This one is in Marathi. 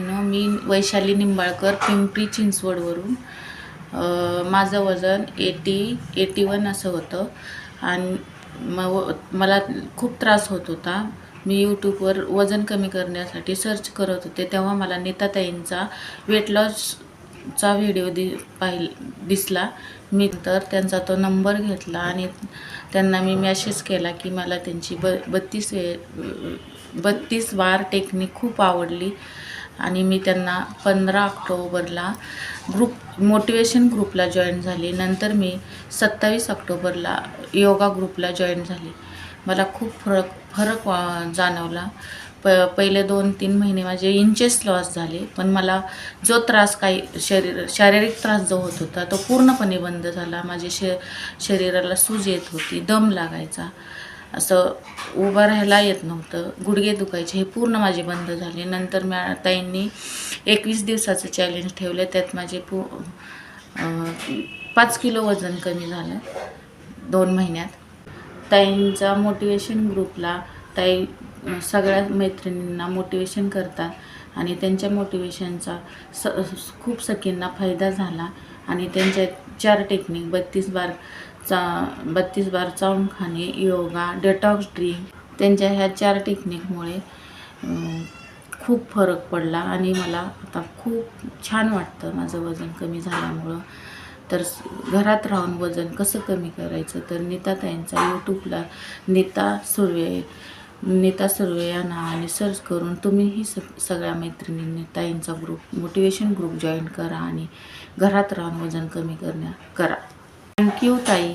ना मी वैशाली निंबाळकर पिंपरी चिंचवडवरून माझं वजन एटी एटी वन असं होतं. आणि म मला खूप त्रास होत होता. मी यूट्यूबवर वजन कमी करण्यासाठी सर्च करत होते. तेव्हा मला नीताताईंचा वेट लॉसचा व्हिडिओ दि पाहिल दिसला. मी तर त्यांचा तो नंबर घेतला आणि त्यांना मी मॅसेज केला की मला त्यांची ब बत्तीस वे बत्तीस वार टेक्निक खूप आवडली. आणि मी त्यांना पंधरा ऑक्टोबरला ग्रुप मोटिवेशन ग्रुपला जॉईन झाली. नंतर मी सत्तावीस ऑक्टोबरला योगा ग्रुपला जॉईन झाली. मला खूप फरक फरक वा- जाणवला. प पहिले दोन तीन महिने माझे इंचेस लॉस झाले. पण मला जो त्रास काही शरीर शारीरिक त्रास जो होत होता तो पूर्णपणे बंद झाला. माझे श शरीराला सूज येत होती दम लागायचा. असं उभं राहायला येत नव्हतं. गुडघे दुखायचे हे पूर्ण माझे बंद झाले. नंतर मॅ ताईंनी एकवीस दिवसाचं चॅलेंज ठेवलं. त्यात माझे पू पाच किलो वजन कमी झालं दोन महिन्यात. ताईंचा मोटिवेशन ग्रुपला ताई सगळ्या मैत्रिणींना मोटिवेशन करतात आणि त्यांच्या मोटिवेशनचा स खूप सखींना फायदा झाला आणि त्यांच्या चार टेक्निक बत्तीस बार चा बत्तीस बार चावून खाणे योगा डेटॉक्स ड्रिंक त्यांच्या ह्या चार टेक्निकमुळे खूप फरक पडला आणि मला आता खूप छान वाटतं माझं वजन कमी झाल्यामुळं. तर घरात राहून वजन कसं कमी करायचं? तर नीताताईंचा यूट्यूबला नीता सुर्वे नीता सुर्वे या नावाने सर्च करून तुम्हीही स सगळ्या मैत्रिणींनी ताईंचा ग्रुप मोटिवेशन ग्रुप जॉईन करा आणि घरात राहून वजन कमी करण्या करा. थँक्यू ताई